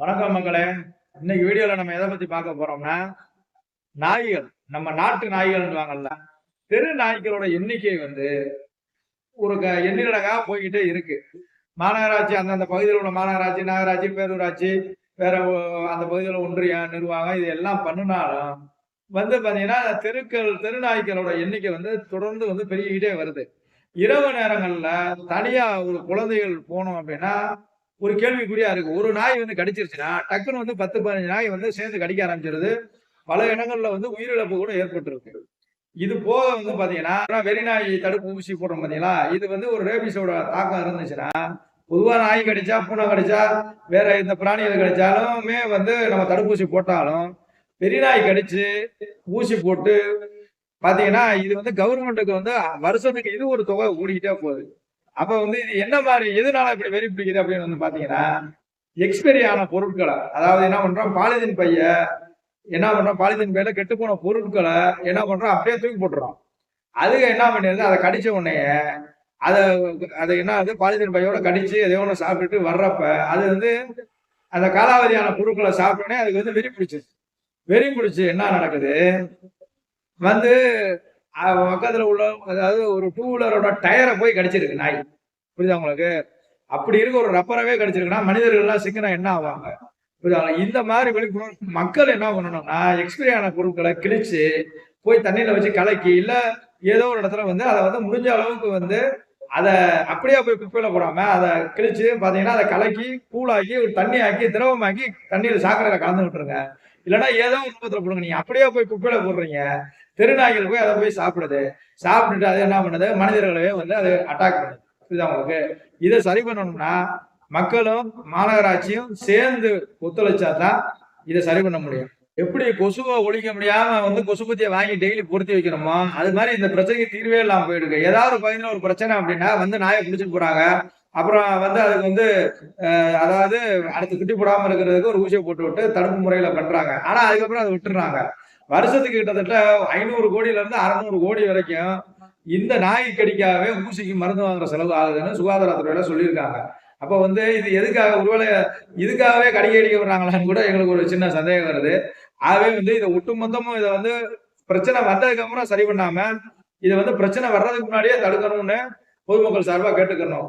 வணக்கம் மக்களே இன்னைக்கு வீடியோல நம்ம எதை பத்தி பார்க்க போறோம்னா நாய்கள். நம்ம நாட்டு நாய்கள்வாங்கல்ல தெரு நாய்களோட எண்ணிக்கை வந்து ஒரு க- போய்கிட்டே இருக்கு. மாநகராட்சி அந்தந்த பகுதியில் உள்ள மாநகராட்சி நகராட்சி பேரூராட்சி வேற அந்த பகுதியில் ஒன்றியம் நிர்வாகம் இது எல்லாம் பண்ணினாலும் வந்து பாத்தீங்கன்னா தெருக்கள் தெருநாய்களோட எண்ணிக்கை வந்து தொடர்ந்து வந்து பெருகிக்கிட்டே வருது. இரவு நேரங்களில் தனியாக ஒரு குழந்தைகள் போனோம் அப்படின்னா ஒரு கேள்விக்குறியா இருக்கு. ஒரு நாய் வந்து கடிச்சிருச்சுன்னா டக்குன்னு வந்து பத்து பதினஞ்சு நாய் வந்து சேர்ந்து கடிக்க ஆரம்பிச்சிருது. பல இடங்கள்ல வந்து உயிரிழப்பு கூட ஏற்பட்டிருக்கு. இது போக வந்து பாத்தீங்கன்னா வெறிநாய் தடுப்பு ஊசி போடுறோம் பாத்தீங்களா? இது வந்து ஒரு ரேபிஸோட தாக்கம் இருந்துச்சுன்னா பொதுவா நாய் கடிச்சா பூனை கடிச்சா வேற எந்த பிராணிகள் கடிச்சாலுமே வந்து நம்ம தடுப்பூசி போட்டாலும் பெரியநாய் கடிச்சு ஊசி போட்டு பாத்தீங்கன்னா இது வந்து கவர்மெண்ட்டுக்கு வந்து வருஷத்துக்கு இது ஒரு தொகை ஓடிக்கிட்டே போகுது. அப்ப வந்து இது என்ன மாதிரி எதனால இப்படி வெறி பிடிக்குது அப்படின்னு வந்து பாத்தீங்கன்னா எக்ஸ்பைரி ஆன பொருட்களை அதாவது என்ன பண்றோம் பாலிதீன் பைய என்ன பண்றோம் பாலிதீன் பையில கெட்டு போன பொருட்களை என்ன பண்றோம் அப்படியே தூக்கி போட்டுறோம். அதுக்கு என்ன பண்ணிருது அதை கடிச்ச உடனே அதை அதை என்ன ஆகுது பாலிதீன் பையோட கடிச்சு எதையோ ஒன்று சாப்பிட்டுட்டு வர்றப்ப அது வந்து அந்த காலாவதியான பொருட்களை சாப்பிட்டோன்னே அதுக்கு வந்து வெறி பிடிச்சிச்சு வெறி பிடிச்சி என்ன நடக்குது? வந்து பக்கத்துல உள்ள அதாவது ஒரு டூ வீலரோட டயரை போய் கடிச்சிருக்கு நாய். புரியுதா உங்களுக்கு? அப்படி இருக்க ஒரு ரப்பரவே கடிச்சிருக்குன்னா மனிதர்கள்லாம் சிக்கனா என்ன ஆவாங்க? புரியுதா? இந்த மாதிரி விழிப்புணர்வு மக்கள் என்ன பண்ணணும்னா எக்ஸ்பிரி ஆன பொருட்களை கிழிச்சு போய் தண்ணியில வச்சு கலக்கி இல்ல ஏதோ ஒரு இடத்துல வந்து அதை வந்து முடிஞ்ச அளவுக்கு வந்து அதை அப்படியே போய் குப்பையில போடாம அதை கிழிச்சு பாத்தீங்கன்னா அதை கலக்கி கூழாக்கி ஒரு தண்ணி ஆக்கி திரவமாக்கி தண்ணியில சாக்கடையில கலந்து விட்டுருங்க. இல்லைன்னா ஏதோ ஒரு ரூபத்துல போடுங்க. நீங்க அப்படியே போய் குப்பையில போடுறீங்க. திருநாய்கள் போய் அதை போய் சாப்பிடுது. சாப்பிட்டுட்டு அது என்ன பண்ணுது? மனிதர்களவே வந்து அது அட்டாக் பண்ணுது. புரியுதா உங்களுக்கு? இதை சரி பண்ணணும்னா மக்களும் மாநகராட்சியும் சேர்ந்து ஒத்துழைச்சா தான் இதை சரி பண்ண முடியும். எப்படி கொசுவை ஒழிக்க முடியாம வந்து கொசுபத்தியை வாங்கி டெய்லி பொருத்தி வைக்கணுமோ அது மாதிரி இந்த பிரச்சனைக்கு தீர்வே இல்லாமல் போயிடுங்க ஏதாவது ஒரு பகுதியில் ஒரு பிரச்சனை அப்படின்னா வந்து நாயை பிடிச்சிட்டு போறாங்க. அப்புறம் வந்து அதுக்கு வந்து அதாவது அடுத்து குட்டி போடாமல் இருக்கிறதுக்கு ஒரு ஊசியை போட்டு விட்டு தடுப்பு முறையில பண்றாங்க. ஆனா அதுக்கப்புறம் அதை விட்டுறாங்க வருஷத்துக்கு கிட்டத்தட்ட ஐநூறு கோடியில இருந்து அறுநூறு கோடி வரைக்கும் இந்த நாய் கடிக்காவே ஊசிக்கு மருந்து வாங்குற செலவு ஆகுதுன்னு சுகாதாரத்துறையில சொல்லியிருக்காங்க. அப்ப வந்து இது எதுக்காக ஒருவேளை இதுக்காகவே கடிக்க அடிக்க வர்றாங்களான்னு கூட எங்களுக்கு ஒரு சின்ன சந்தேகம் வருது. ஆகவே வந்து இதை ஒட்டுமொத்தமும் இதை வந்து பிரச்சனை வந்ததுக்கு அப்புறம் சரி பண்ணாம இதை வந்து பிரச்சனை வர்றதுக்கு முன்னாடியே தடுக்கணும்னு பொதுமக்கள் சார்பாக கேட்டுக்கணும்.